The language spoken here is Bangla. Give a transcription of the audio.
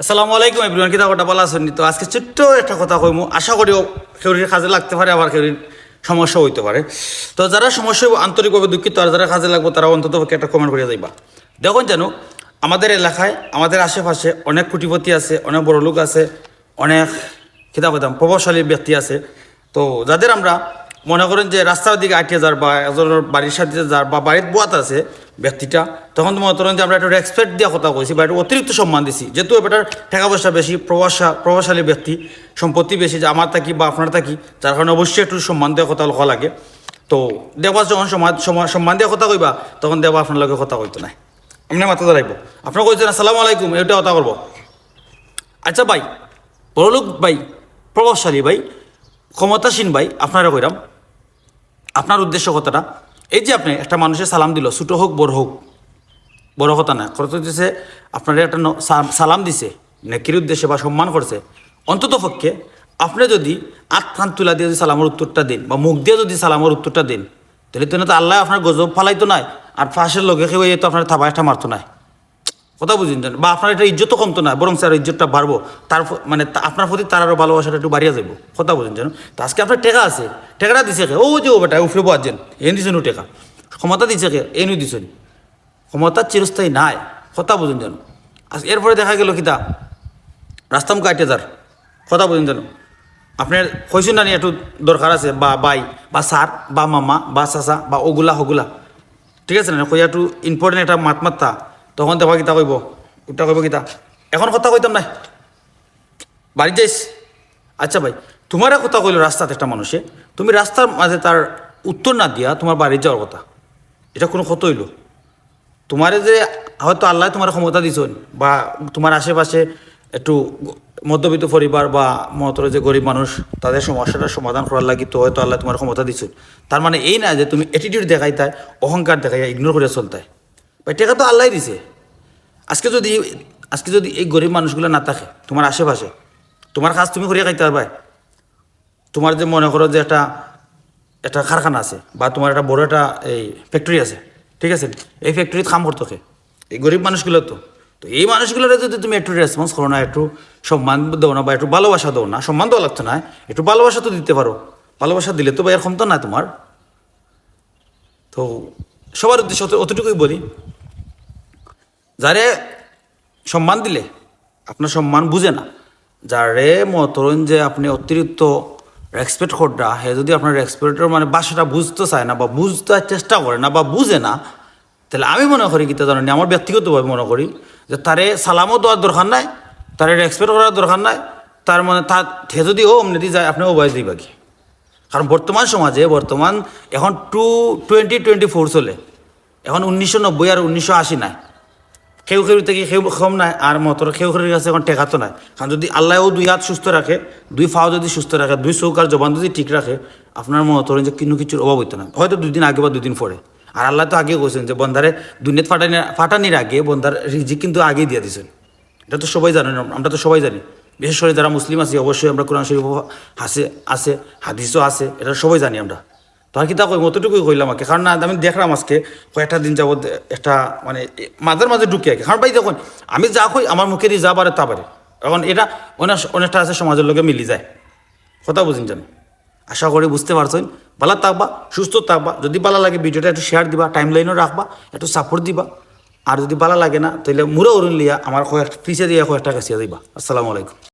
আসসালামু আলাইকুম এভরিওয়ান কিতা কথা বলা আছেন তো আজকে ছোট্ট একটা কথা কইমু। আশা করি কেউরির কাজে লাগতে পারে, আবার কেউরির সমস্যা হইতে পারে। তো যারা সমস্যা আন্তরিকভাবে দুঃখিত, আর যারা কাজে লাগবে তারা অন্তত একটা কমেন্ট করিয়া যাইবা। দেখুন জানো আমাদের এলাকায়, আমাদের আশেপাশে অনেক কোটিপতি আছে, অনেক বড় লোক আছে, অনেক কইতাম প্রভাবশালী ব্যক্তি আছে। তো যাদের আমরা মনে করেন যে রাস্তার দিকে আটকে যার বা একজনের বাড়ির সাথে যার বা বাড়ির বোয়াত আছে ব্যক্তিটা, তখন তো মনে করেন যে আমরা একটু রেসপেক্ট দেওয়া কথা কইছি বা একটু অতিরিক্ত সম্মান দিছি। যেহেতু এটার টাকা পয়সা বেশি প্রভাবশা প্রভাবশালী ব্যক্তি, সম্পত্তি বেশি, যে আমার থাকি বা আপনার থাকি, যার কারণে অবশ্যই একটু সম্মান দেওয়া কথা হওয়া লাগে। তো দেবা যখন সমাজ সম্মান দেওয়া কথা কইবা, তখন দেবা আপনার কথা কইতো না আপনি মাথা দাঁড়াইব আপনার কইছেন, আসসালামু আলাইকুম এটা কথা করব আচ্ছা ভাই, বড়লোক ভাই, প্রভাবশালী ভাই, ক্ষমতাসীন ভাই, আপনারা কইরাম। আপনার উদ্দেশ্য কথাটা। এই যে আপনি একটা মানুষের সালাম দিল, ছোটো হোক, বড় হোক, বড় কথা না কথা হচ্ছে আপনার একটা সালাম দিছে, নেকির উদ্দেশ্যে বা সম্মান করছে, অন্তত পক্ষে আপনি যদি আত্মান তুলা দিয়ে যদি সালামের উত্তরটা দিন বা মুখ দিয়ে যদি সালামের উত্তরটা দিন, তাহলে তো না তো আল্লাহ আপনার গজব ফালাইতো নাই, আর ফাঁসের লগে কেউ এই তো আপনার থাবা একটা মারতো নাই। কথা বুঝিন বা আপনার এটা ইজ্জত কমতো না, বরং স্যার ইজ্জতটা বাড়বো। তার মানে আপনার প্রতি তার আরও ভালোবাসাটা একটু বাড়িয়ে যাব কথা বুঝেন জানো তো আজকে আপনার টেকা আছে। টেকাটা দিছে কে? ও যে ও বেটা উফরে বাজেন এন দিছেন টেকা। ক্ষমতা দিছে কে? এনই দিছেন ক্ষমতা চিরস্থায়ী নাই। কথা বুঝেন জানো এরপরে দেখা গেল কিতা? রাস্তাম কাটে যার। কথা বুঝেন জানো আপনার কইসুন না একটু দরকার আছে? বা বাই, বা স্যার, বা মামা, বা চাচা, বা ওগুলা, হগুলা। ঠিক আছে না কইয়া একটু ইম্পর্টেন্ট একটা মাত মাত্তা। তখন দেখা কিতা কইব? ওটা কইব কিতা? এখন কথা কইতাম নাই। বাড়ি যাইস আচ্ছা ভাই তোমার কথা কইলো রাস্তাতে একটা মানুষে। তুমি রাস্তার মাঝে তার উত্তর না দিয়া তোমার বাড়ি যাওয়ার কথা। এটা কোনো কত হইল তোমারে যে, হয়তো আল্লাহ তোমার ক্ষমতা দিছেন, বা তোমার আশেপাশে একটু মধ্যবিত্ত পরিবার বা মতরে যে গরিব মানুষ তাদের সমস্যাটা সমাধান করার লাগি তো হয়তো আল্লাহ তোমার ক্ষমতা দিছেন। তার মানে এই না যে তুমি অ্যাটিটিউড দেখাইতায় অহংকার দেখাইয়া ইগনোর করে চলতায় ভাই টেকা তো আল্লাহ দিছে। আজকে যদি আজকে যদি এই গরিব মানুষগুলো না থাকে, তোমার আশেপাশে, তোমার কাজ তুমি করিয়া খাইতে পারবে তোমার যে মনে করো যে একটা একটা কারখানা আছে, বা তোমার একটা বড় একটা এই ফ্যাক্টরি আছে, ঠিক আছে? এই ফ্যাক্টরিতে কাম করতো এই গরিব মানুষগুলো তো তো এই মানুষগুলোর যদি তুমি একটু রেসপন্স করো না, একটু সম্মান দাও না, বা একটু ভালোবাসা দাও না সম্মান দেওয়া লাগতো না, একটু ভালোবাসা তো দিতে পারো। ভালোবাসা দিলে তো বা এরকম তো না তোমার। তো সবার উদ্দেশ্য অতটুকুই বলি। যারে সম্মান দিলে, আপনার সম্মান বুঝে না, যারে মতরণ যে আপনি অতিরিক্ত রেসপেক্ট করটা হে যদি আপনার রেসপেক্টের মানে ভাষাটা বুঝতে চায় না বা বুঝতে চেষ্টা করে না বা বুঝে না, তাহলে আমি মনে করি কি জানি আমার ব্যক্তিগতভাবে মনে করি যে তারে সালামও দেওয়ার দরকার নাই, তারে রেসপেক্ট করার দরকার নাই, তার মানে তার সে যদি ও অমনি যায়, আপনি ও বয়স দিবা কি কারণ বর্তমান সমাজে, বর্তমান এখন টু টোয়েন্টি টোয়েন্টি ফোর চলে, এখন উনিশশো নব্বই আর উনিশশো আশি নাই। কেউ কেউ থেকে কেউ কম নাই, আর মতর কেউ কেউ কাছে এখন টেকা তো নাই। কারণ যদি আল্লাহও দুই হাত সুস্থ রাখে, দুই ফাও যদি সুস্থ রাখে, দুই চৌক আর জবান যদি ঠিক রাখে, আপনার মতর যে কোনো কিছুর অভাব হইতো না। হয়তো দুই দিন আগে বা দুই দিন পরে। আর আল্লাহ তো আগে কইছেন যে, বন্ধারে দুনিয়াত ফাটানি ফাটানির আগে বন্ধার রিজিক কিন্তু আগেই দিয়ে দিয়েছেন এটা তো সবাই জানেন, আমরা তো সবাই জানি। বিশেষ করে যারা মুসলিম আছি, অবশ্যই আমরা কোরআন শরীফ হাসে, আছে, হাদিসও আছে, এটা সবাই জানি আমরা। তো আর কি তা কই মতটুকুই কইলাম আগে কারণ না, আমি দেখলাম আজকে কয়েকটা দিন যাবত একটা মানে মাঝের মাঝে ঢুকে আগে কারণ ভাই দেখুন, আমি যা কই, আমার মুখে দিয়ে যা পারে তা পারে এখন এটা অনেক অনেকটা আছে সমাজের লোকে মিলি যায়। কথা বুঝিন জানি। আশা করি বুঝতে পারছেন। ভালো থাকবা, সুস্থ থাকবা। যদি ভালো লাগে ভিডিওটা একটু শেয়ার দিবা টাইম লাইনও রাখবা, একটু সাপোর্ট দিবা। আর যদি ভালো লাগে না, তাহলে মুড়ো উড়ুন লিয়া আমার কয়েকটা পিছিয়ে দিয়ে কয়েকটা কাছিয়া দিবা। আসসালামু আলাইকুম।